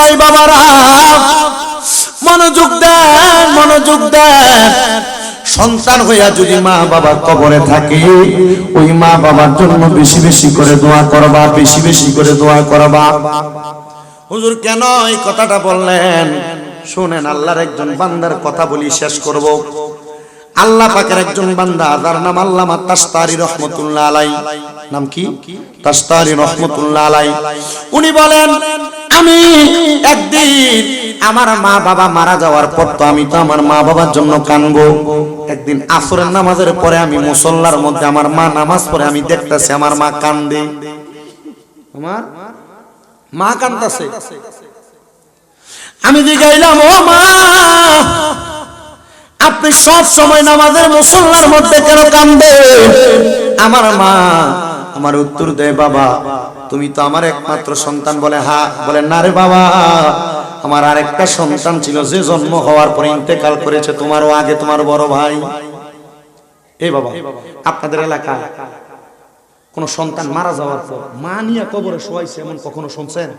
ভাই বাবারা। মনোযোগ দেন মনোযোগ দেন। সন্তান হইয়া যদি মা বাবার কবরে থাকে, ওই মা বাবার জন্য বেশি বেশি করে দোয়া করবা, বেশি বেশি করে দোয়া করবা। হুজুর কেন এই কথাটা বললেন? শুনেন, আল্লাহর একজন বান্দার কথা বলি শেষ করব। আল্লাহ পাকের একজন বান্দা, যার নাম আল্লামা তাস্তারি রহমতুল্লাহ আলাই নাম কি? তাস্তারি রহমতুল্লাহ আলাই উনি বলেন, আমি একদিন আমার মা বাবা মারা যাওয়ার পর তো আমি তো আমার মা বাবার জন্য কানবো। একদিন আসরের নামাজের পরে আমি মুসল্লার মধ্যে আমার মা নামাজ পড়ে, আমি দেখতেছি আমার মা কান্দে। আমার মা কান্দাছে। আমি জিগাইলাম, ও মা আপনি সব সময় নামাজের মুসল্লার মধ্যে কেন কান্দে আমার মা আমার উত্তর দেয়, বাবা, তুমি তো আমার একমাত্র সন্তান। বলে, হা। বলে, না রে বাবা, আমার আরেকটা সন্তান ছিল যে জন্ম হওয়ার পরে ইন্তেকাল করেছে তোমারও আগে তোমার বড় ভাই। এই বাবা, আপনাদের এলাকায় কোন সন্তান মারা যাওয়ার পর মা নিয়ে কবরে শোয়াইছে এমন কখনো শুনছেন?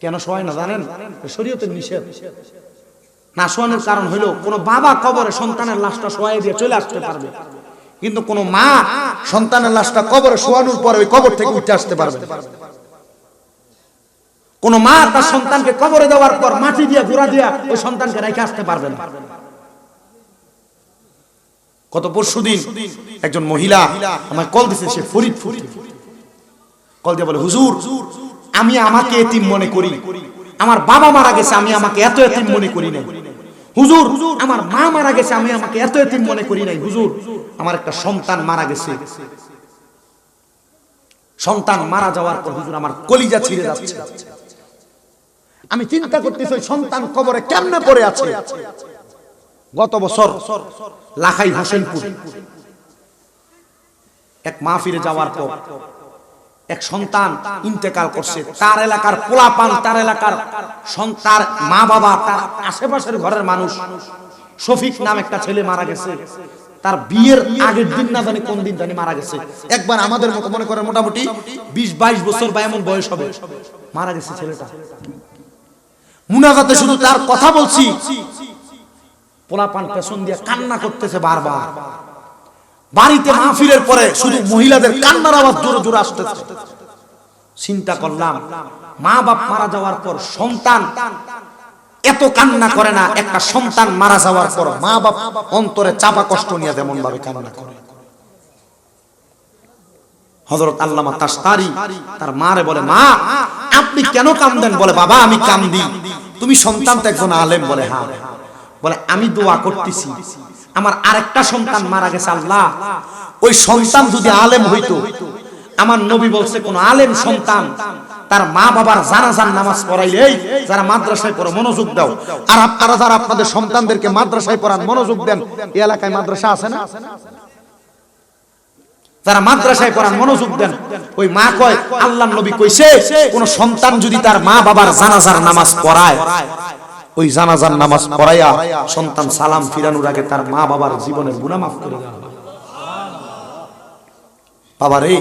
কেন শোয়ায় না জানেন? শরীয়তের নিষেধ। না শোয়ানোর কারণ হইল কোন বাবা কবরে সন্তানের লাশটা শোয়াই দিয়ে চলে আসতে পারবে। কিন্তু কোন মা সন্তানের লাশটা কবরে শোয়ানোর পরে ওই কবর থেকে উঠে আসতে পারবে কোন মা তার সন্তানকে কবরে দেওয়ার পর মাটি দিয়ে, গুড়া দিয়া ওই সন্তানকে রেখে আসতে পারবে না। কত পরশু দিন একজন মহিলা আমার কল দিছে, সে ফরিদপুর। কল দিয়ে বলে, হুজুর, আমি আমাকে এতিম মনে করি। আমার বাবা মারা গেছে, আমি আমাকে এত এতিম মনে করি নাই। হুজুর, আমার মা মারা গেছে, আমি আমাকে এত এতিম মনে করি নাই। হুজুর, আমার একটা সন্তান মারা গেছে। সন্তান মারা যাওয়ার পর হুজুর, আমার কলিজা ছিঁড়ে যাচ্ছে। আমি চিন্তা করতেছি সন্তান কবরে কেমনে পড়ে আছে? গত বছর, লাখাই হোসেনপুর, এক মাহফিরে যাওয়ার পর এক সন্তান ইন্তেকাল করছে, তার এলাকার পোলাপান, তার এলাকার সন্তান মা বাবা তার আশেপাশের ঘরের মানুষ। শফিক নাম একটা ছেলে মারা গেছে। তার বিয়ের আগের দিন না জানি কোন দিন জানি মারা গেছে। একবার আমাদের মতো মনে করেন মোটামুটি বিশ বাইশ বছর বা এমন বয়স হবে। মারা গেছে ছেলেটা। মুনাজাতে শুধু তার কথা বলছি। পোলাপান পেছন দিয়ে কান্না করতেছে বারবার। বাড়িতে মাহফিলের পরে শুধু মহিলাদের কান্নার আওয়াজ জোরে জোরে আসতেছে। চিন্তা করলাম, মা বাপ মারা যাওয়ার পর সন্তান এত কান্না করে না, একটা সন্তান মারা যাওয়ার পর মা বাপ অন্তরে চাপা কষ্ট নিয়ে যেমন ভাবে কান্না করে। হজরত আল্লামা তাস্তারি তার মারে বলে, মা, আপনি কেন কান্দেন? বলে, বাবা, আমি কান্দি। তুমি সন্তান তো একজন আলেম বলে হ্যাঁ। বলে, আমি দোয়া করতেছি। আমার আরেকটা সন্তান মারা গেছে আল্লাহ। ওই সন্তান যদি আলেম হইতো আমার নবী বলছে কোন আলেম সন্তান তার মা বাবার জানাজান নামাজ পড়াইলে এই যারা মাদ্রাসায় পড়ো মনোযোগ দাও। আর আপনারা যারা আপনাদের সন্তানদেরকে মাদ্রাসায় পড়ান মনোযোগ দেন এই এলাকায় মাদ্রাসা আছে না? যারা মাদ্রাসায় পড়ান মনোযোগ দেন। ওই মা কয় আল্লাহ নবী কইছে কোন সন্তান যদি তার মা বাবার জানাজার নামাজ পড়ায় ওই জানাজার নামাজ পড়াইয়া সন্তান সালাম ফিরানোর আগে তার মা বাবার জীবনের গুনাহ মাফ করে বাবা রে,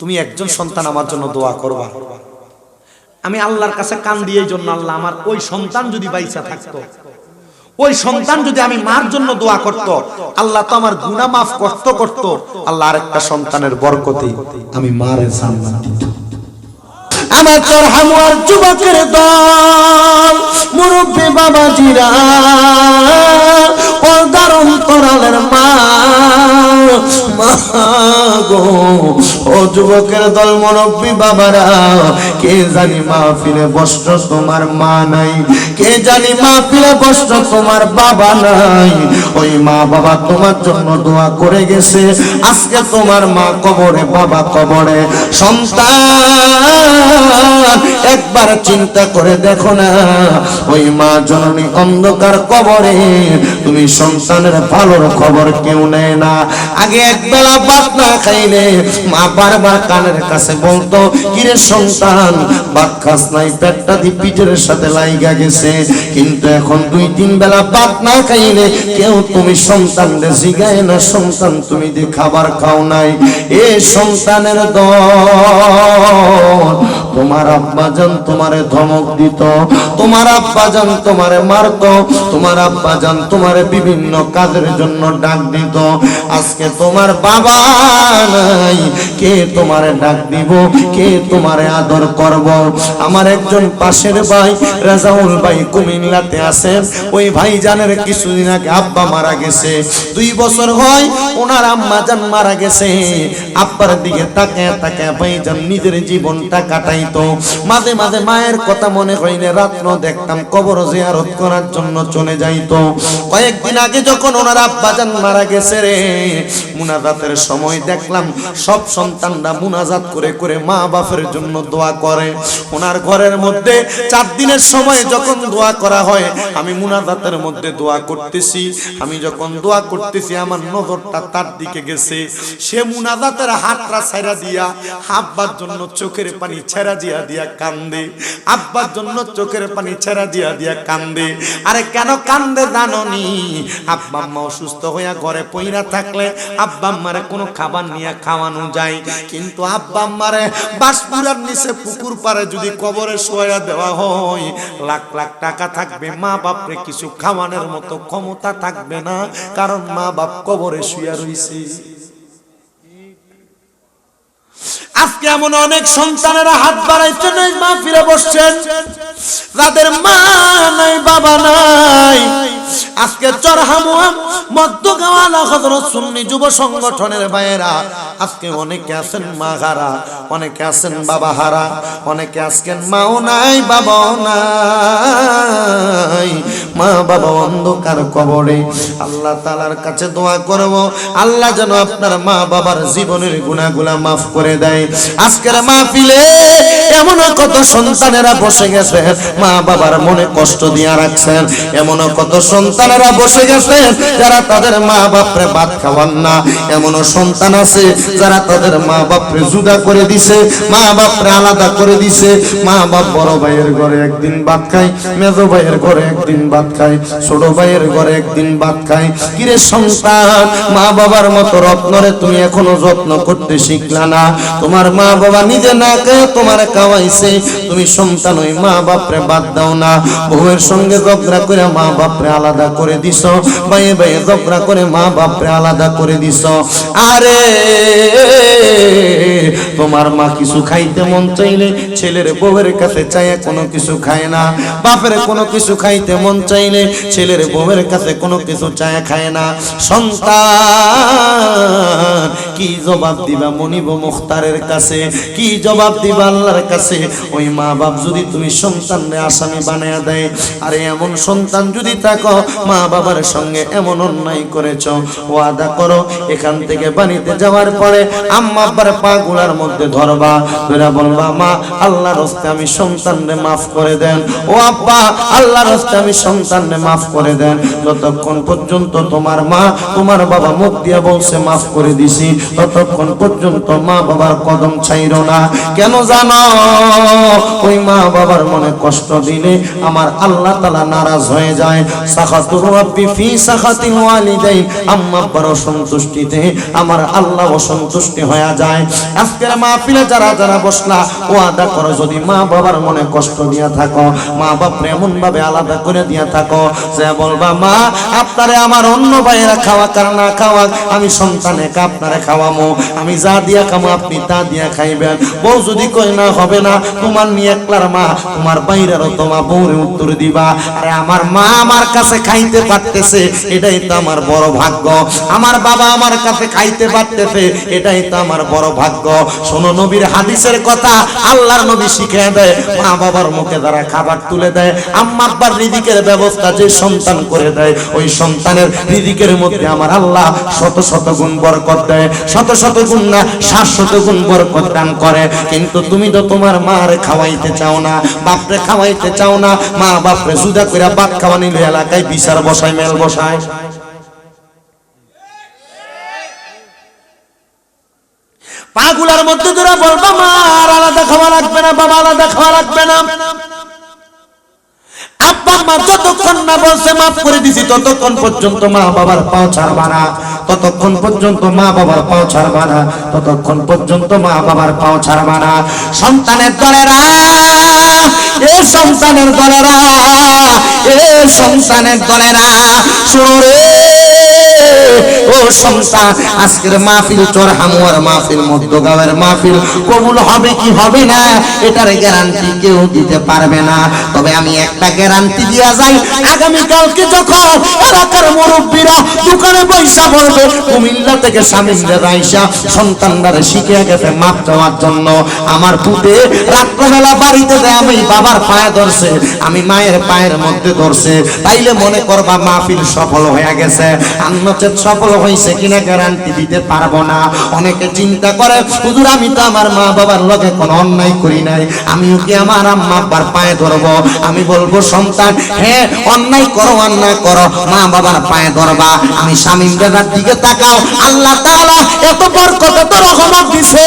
তুমি একজন সন্তান আমার জন্য দোয়া করবা। আমি আল্লাহর কাছে কান দিয়ে এই জন্য আল্লাহ আমার ওই সন্তান যদি বাইসা থাকতো, ওই সন্তান যদি আমি মার জন্য দোয়া করত, আল্লাহ তো আমার গুণা মাফ করতে, করত। আল্লাহ আরেকটা সন্তানের বরকতে আমি মারে জান্নাত দিত। আমার তোর হামুয়ার যুবকের দল, মুরব্বী বাবাজিরা ও দারুণ তোরালের মা গো, ও যুবকের দল, মুরব্বী বাবারা, কে জানি মা ফিরে বস্ত্র তোমার মা নাই? কে জানি মা ফিরে বস্ত্র তোমার বাবা নাই? ওই মা বাবা তোমার জন্য দোয়া করে গেছে। আজকে তোমার মা কবরে, বাবা কবরে। সন্তান একবার চিন্তা করে দেখো না, ওই মা জননী অন্ধকার কবরে, তুমি সন্তানের ভালোর খবর কেউ নেয় না। আগে একবেলা ভাত না খাইলে মা বারবার কানের কাছে বলতো, কিরে সন্তান, ভাত খাস নাই, পেটটা দি পিঠের সাথে লাইগা গেছে। কিন্তু এখন দুই তিন বেলা ভাত না খাইলে কেউ তুমি সন্তানরে জিগায় না, সন্তান, তুমি যে খাবার খাও নাই। এ সন্তানের দল তোমার আব্বা জান তোমারে ধমক দিত, তোমার আব্বা জান তোমারে মারতো, তোমার আব্বা জান তোমারে বিভিন্ন কাজের জন্য ডাক দিত। আজকে তোমার বাবা নাই, কে তোমারে ডাক দিব, কে তোমারে আদর করব? আমার একজন পাশের ভাই, রাজাউল ভাই কুমিল্লাতে আছেন ওই ভাই জানের কিছুদিন আগে আব্বা মারা গেছে। দুই বছর হয় ওনার আম্মা জান মারা গেছে। আব্বার দিকে তাকায় তাকায় ভাই জান নিজের জীবনটা কাটাইতো মাঝে মাঝে মায়ের কথা মনে হইলে রাত্র দেখতাম কবর জিয়ারত করার জন্য চলে যাইতো। কয়েকদিন আগে যখন ওনার আব্বা জান মারা গেছে রে, মুনাজাতের সময় দেখলাম সব সন্তানরা মুনাজাত করে করে মা বাপের জন্য দোয়া করে। ওনার ঘরের মধ্যে চার দিনের সময় যখন দোয়া করা হয়, আমি মুনাজাতের মধ্যে দোয়া করতেছি। আমি যখন দোয়া করতেছি, আমার নজরটা তার দিকে গেছে। সে মুনাজাতের হাতটা ছাইরা দিয়া আব্বার জন্য চোখের পানি ছেড়া দিয়া দিয়া কান্দে। আব্বার জন্য চোখের পানি ছেড়া দিয়া দিয়া কান্দে। আরে কেন কান্দে জাননি? আব্বা আম্মা অসুস্থ হইয়া ঘরে পইরা থাকলে আব্বা আম্মারে কোনো খাবার নিয়ে খাওয়ানো যায়। কিন্তু আব্বা আম্মারে বাসপুরার নিচে পুকুর পারে যদি কবরে শোয়া দেওয়া হয়, লাখ লাখ টাকা থাকবে। মা বাপরে কিছু খাওয়ানোর মতো ক্ষমতা থাকবে না, কারণ মা বাপ কবরে শুয়া রইছে। আজকে এমন অনেক সন্তানেরা হাত বাড়াইছে নেই মা ফিরে বসছেন। যাদের মা নাই, বাবা নাই। আজকে চরহামুয়া মধ্যগাওয়ালা হযরত সুন্নি যুব সংগঠনের ভাইয়েরা, আজকে অনেকে আছেন মা হারা, অনেকে আছেন বাবা হারা, অনেকে আজকের মাও নাই, বাবাও নাই। মা, বাবা অন্ধকার কবরে। আল্লাহ তালার কাছে দোয়া করব। আল্লাহ যেন আপনার মা বাবার জীবনের গুণাগুলা মাফ করে দেয়। আজকের মাহফিলে এমন কত সন্তানেরা বসে গেছে, মা বাবার মনে কষ্ট দিয়া রাখছেন। এমন কত সন্তানেরা বসে গেছেন যারা তাদের মা বাপরে ভাত খাওয়ান না। এমনও সন্তান আছে, যারা তাদের মা বাপরে জুদা করে দিছে, মা বাপরে আলাদা করে দিছে। মা বাপ বড় ভাইয়ের ঘরে একদিন ভাত খায়, মেজ ভাইয়ের ঘরে একদিন ভাত খায়, ছোট ভাইয়ের ঘরে একদিন ভাত খায়। কিরে সন্তান, মা বাবার মতো রত্নরে তুমি এখনও যত্ন করতে শিখলা না। তোমার মা বাবা নিজে না খেয়ে তোমার খাওয়াইছে, তুমি সন্তান ওই মা বাপরে বাদ দাও না। বউয়ের সঙ্গে ঝগড়া করে মা বাপরে আলাদা করে দিছ ভাইয়ে ভাইয়ে ঝগড়া করে মা বাপরে আলাদা করে দিছ আরে, তোমার মা কিছু খাইতে মন চাইলে ছেলের বউয়ের কাছে চাইয়া কোনো কিছু খায় না। বাপের কোনো কিছু খাইতে মন চাইলে ছেলের বউয়ের কাছে কোনো কিছু চায় খায় না। সন্তান, কি জবাব দিবা মনিব মুখতারের কাছে? কি জবাব দিবা আল্লাহর কাছে? ওই মা বাপ যদি তুমি সন্তানরে আসামি বানায়া দেয়, আরে এমন সন্তান যদি থাকো মা বাবার সঙ্গে এমন অন্যায় করেছ, ওয়াদা করো, এখান থেকে বাড়িতে যাওয়ার পরে আম্মা আব্বার পা গুলার মধ্যে ধরবা ধরে বলবা, মা, আল্লাহর হস্তে আমি সন্তানরে মাফ করে দেন। ও আব্বা, আল্লাহর হস্তে আমি সন্তানরে মাফ করে দেন। যতক্ষণ পর্যন্ত তোমার মা তোমার বাবা মুখ দিয়া বলছে, মাফ করে দিছি। ততক্ষণ পর্যন্ত মা বাবার কদম ছাইরো না। কেন জানো? ওই মা বাবার মনে কষ্ট দিলে আমার আল্লাহ তালা নারাজ হয়ে যায়। ফি আমার আল্লাহ অসন্তুষ্টি হয়ে যায়। আজকের যারা যারা বসলা, ওয়াদা করো যদি মা বাবার মনে কষ্ট দিয়া থাকো, মা বাপ এমন ভাবে আলাদা করে দিয়া থাকো, যে বলবা, মা, আপনারে আমার অন্য ভাইয়েরা খাওয়া কার না খাওয়া আমি সন্তানে আপনারে খাওয়ামো। আমি যা দিয়া খামো, আপনি তা দিয়া খাইবেন। বউ যদি কই না, হবে না, তোমার নিয়ে একলার মা, তোমার বাইরেরও তোমার বউরে উত্তর দিবা। আরে, আমার মা আমার কাছে খাইতে পারতেছে, এটাই তো আমার বড় ভাগ্য। আমার বাবা আমার কাছে খাইতে পারতেছে, এটাই তো আমার বড় ভাগ্য। শোনো, নবীর হাদিসের কথা আল্লাহর নবী শিখিয়ে দেয়, মা বাবার মুখে দ্বারা খাবার তুলে দেয়, আম্মা আব্বার রিদিকের ব্যবস্থা যে সন্তান করে দেয়, ওই সন্তানের রিদিকের মধ্যে আমার আল্লাহ শত শত গুণ বরকত দেয়, শত শত গুণ না সাত শত গুণ বরকত দান করে। কিন্তু তুমি তো তোমার মারে খাওয়াইতে চাও না, বাপরে খাওয়াইতে চাও না, মা বাপরে সুদা করে ভাত খাওয়ানি এলাকায় বিচার বসায়, মেল বসায়। পাগুলার মধ্যে তোরা বলবা, মা আলাদা খাওয়া লাগবে না, বাবা আলাদা খাওয়া লাগবে না। আব্বা মা যতক্ষণ না বলছে, মাফ করে দিছি, ততক্ষণ পর্যন্ত মা বাবার পাও ছাড়বা না। ততক্ষণ পর্যন্ত মা বাবার পাও ছাড়বা না, ততক্ষণ পর্যন্ত মা বাবার পাও ছাড়বা না। সন্তানের দলেরা সন্তানের দলেরা, এ সন্তানের দলেরা চোরে ও সন্তান, আজকের মাহফিল চোর হামুয়ার মাহফিল, মধ্যগাঁওয়ের মাহফিল কবুল হবে কি হবে না, এটার গ্যারান্টি কেউ দিতে পারবে না। তবে আমি একটা গ্যারান্টি দিয়া যাই আগামী কালকে যখন এলাকার মুরব্বীরা দোকানে পয়সা পড়বে কুমিল্লা থেকে স্বামীদের রাইসা সন্তানরা শিখে গেছে মাপ দেওয়ার জন্য। আমার পুতে রাত্রবেলা বাড়িতে দেয় আমি বাবার পায়ে ধরছে, আমি মায়ের পায়ের মধ্যে ধরছে, তাইলে মনে করবা মাহফিল সফল হয়ে গেছে। আন্নচেত সফল হয়েছে কিনা গ্যারান্টি দিতে পারব না। অনেকে চিন্তা করে, হুজুর, আমি তো আমার মা বাবার লগে কোনো অন্যায় করি নাই। আমিও কি আমার আম্মা আব্বার পায়ে ধরবো? আমি বলব, সন্তান হ্যাঁ অন্যায় করো অন্যায় করো মা বাবার পায়ে ধরবা। আমি স্বামী দাদার দিকে তাকাও। আল্লাহ তাআলা এত বরকত, এত রহমত দিছে।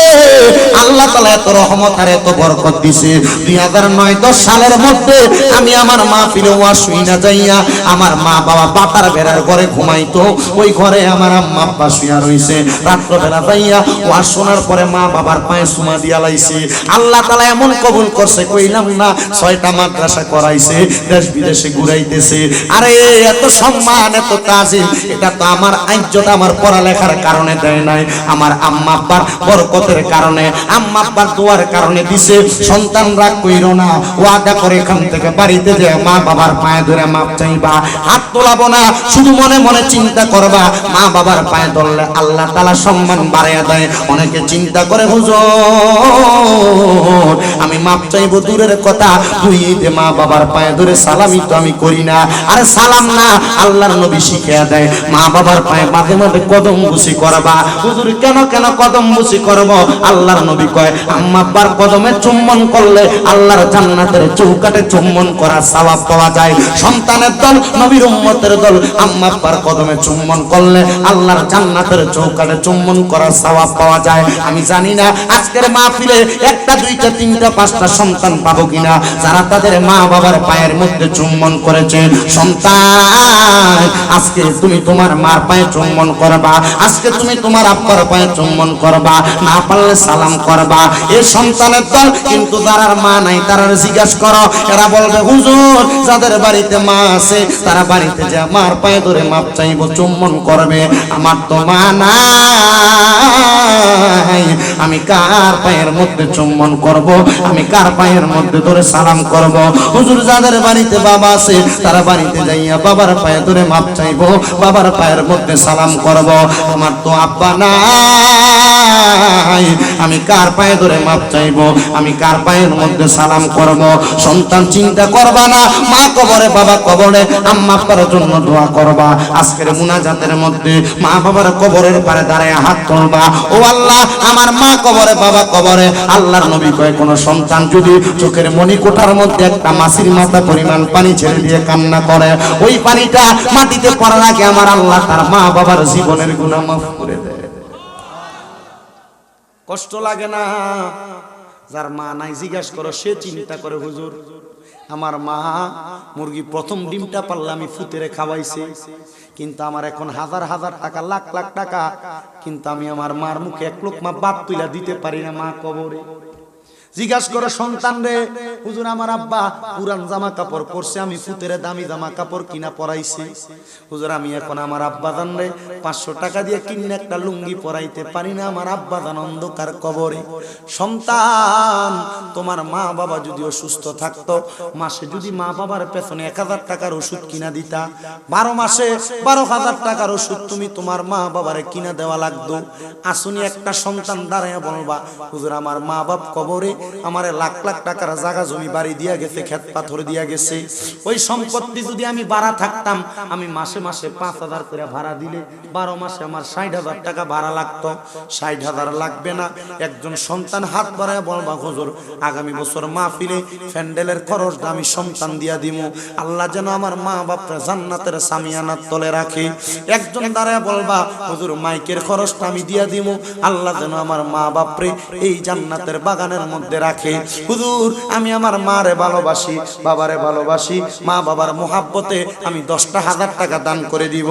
আল্লাহ তাআলা এত রহমত আর এত বরকত দিছে। 2009 10 সালের মধ্যে আমি আমার মা ফিরে ওয়া শুই না যাইয়া, আমার মা বাবা পাতার বেড়ার ঘরে ঘুমাইতো। ওই ঘরে আমার আম্মা আব্বা শুয়া রইছে। রাত্রবেলা যাইয়া ওয়া শোনার পরে মা বাবার পায়ে সুমা দিয়া লাইছে। আল্লাহ তাআলা এমন কবুল করছে, কইলাম না, ছয়টা মাদ্রাসা করাইছে, দেশ বিদেশে ঘুরাইতেছে। আরে, এত সম্মান, এত তাজিম, এটা তো আমার আইজ্জত আমার পড়ালেখার কারণে দেয় নাই। আমার আম্মা আব্বার বরকতের কারণে, আম্মা আব্বার দোয়ার কারণে দিছে। সন্তানরা কইরো না, ওয়াদা করে এখান থেকে বাড়িতে যে মা বাবার পায়ে ধরে মাপ চাইবা। হাত তোলাবো না, শুধু মনে মনে চিন্তা করবা? মা বাবার পায়ে ধরলে আল্লাহ তাআলা সম্মান বাড়াইয়া দেয়। অনেকে চিন্তা করে, হুজুর, আমি মাপ চাইব দূরের কথা। তুই দে মা বাবার পায়ে ধরে সালামি তো আমি করি না। আরে সালাম না, আল্লাহর নবী শিখিয়ে দেয়। মা বাবার পায়ে মাঝে মাঝে কদম বুসি করবা। হুজুর, কেন কেন কদম বুসি করব? আল্লাহর নবী কয়, আম্মা আব্বার কদমে চুম্বন করলে আল্লাহর জান্নাতের চৌকাটে চুম্বন করার সওয়াব পাওয়া যায়। সন্তানের দল, নবীর উম্মতের দল, আম্মা আব্বার কদমে চুম্বন করলে আল্লাহর জান্নাতের চৌকাটে চুম্বন করার সওয়াব পাওয়া যায়। আমি জানি না আজকের মাহফিলে একটা, দুইটা, তিনটা, পাঁচটা সন্তান পাবো কিনা। যারা তাদের মা বাবার পায়ের মধ্যে চুম্বন করেছে, সন্তান, আজকে তুমি তোমার মার পায়ে চুম্বন করবা, আজকে তুমি তোমার আব্বার পায়ে চুম্বন করবা, না পারলে সালাম করবা। এই সন্তানের দল কিন্তু যারার মা নাই, তারা জিজ্ঞাস করো। এরা বলবে, হুজুর, যাদের বাড়িতে মা আছে, তারা বাড়িতে যে, মার পায়ে ধরে মাপ চাইব, চুম্বন করবে। আমার তো নাই। আমি কার পায়ের মধ্যে চুম্বন করব? আমি কার পায়ের মধ্যে ধরে সালাম করব? হুজুর, যাদের বাড়িতে বাবা আছে, তারা বাড়িতে যাইয়া বাবার পায়ে ধরে মাপ চাইব, বাবার পায়ের মধ্যে সালাম করব। আমার তো আব্বা নাই, আমি কার পায়ে ধরে মাপ চাইব? আমি কার পায়ের মধ্যে সালাম করব? সন্তান চিন্তা করবা না, মা কবরে, বাবা কবরে, আম্মা আব্বার জন্য দোয়া করবা। আজকের মুনাজাতের মধ্যে মা বাবার কবরের পারে দাঁড়ায় হাত তুলবা। ও আল্লাহ, আমার মা কবরে, বাবা কবরে, আল্লাহর নবী কয়, কোন সন্তান যদি চোখের মনি কোঠার মধ্যে একটা মাসির মাথা পরিমাণ পানি ছেড়ে দিয়ে কান্না করে, ওই পানিটা মাটিতে পড়ার আগে আমার আল্লাহ তার মা বাবার জীবনের গুণা মাফ করে দেয়। কষ্ট লাগে না। যার মা নাই, জিজ্ঞাসা করো, সে চিন্তা করে, হুজুর, আমার মা মুরগি প্রথম ডিমটা পারলে আমি ফুতেরে খাওয়াইছি, কিন্তু আমার এখন হাজার হাজার টাকা, লাখ লাখ টাকা, কিন্তু আমি আমার মার মুখে এক লোক মা বাদ তুইলা দিতে পারি না, মা কবরে। জিজ্ঞাসা করে, সন্তান রে, হুজুর আমার আব্বা পুরান জামা কাপড় পরছে, আমি ফুতেরে দামি জামা কাপড় কিনা পরাইছি? হুজুর, আমি এখন আমার আব্বা জান রে, পাঁচশো টাকা দিয়ে কিনে একটা লুঙ্গি পরাইতে পারি না, আমার আব্বা জান অন্ধকার কবরে। সন্তান, তোমার মা বাবা যদি অসুস্থ থাকতো, মাসে যদি মা বাবার পেছনে এক হাজার টাকার ওষুধ কিনা দিতা, বারো মাসে বারো হাজার টাকার ওষুধ তুমি তোমার মা বাবারে কিনা দেওয়া লাগতো। আসুনি, একটা সন্তান দাঁড়ায় বলবা, হুজুর, আমার মা বাপ কবরে আমারে লাখ লাখ টাকার জায়গা জমি বাড়ি দিয়া গেছে, ক্ষেত পাথর দিয়া গেছে। ওই সম্পত্তি যদি আমি ভাড়া থাকতাম, আমি মাসে মাসে পাঁচ হাজার করে ভাড়া দিলে বারো মাসে আমার ষাট হাজার টাকা ভাড়া লাগতো। ষাট হাজার লাগবে না। একজন সন্তান হাত বাড়ায় বলবা হুজুর, আগামী বছর মা ফিরে ফ্যান্ডেলের খরচটা আমি সন্তান দিয়া দিমু। আল্লাহ যেন আমার মা বাপরা জান্নাতের সামিয়ানার তলে রাখে। একজন দাঁড়ায় বলবা হুজুর, মাইকের খরচটা আমি দিয়া দিমু। আল্লাহ যেন আমার মা বাপরে এই জান্নাতের বাগানের মধ্যে রাখে, হুজুর, আমি আমার মারে ভালোবাসি, বাবারে ভালোবাসি, মা বাবার মোহাব্বতে আমি দশটা হাজার টাকা দান করে দিব।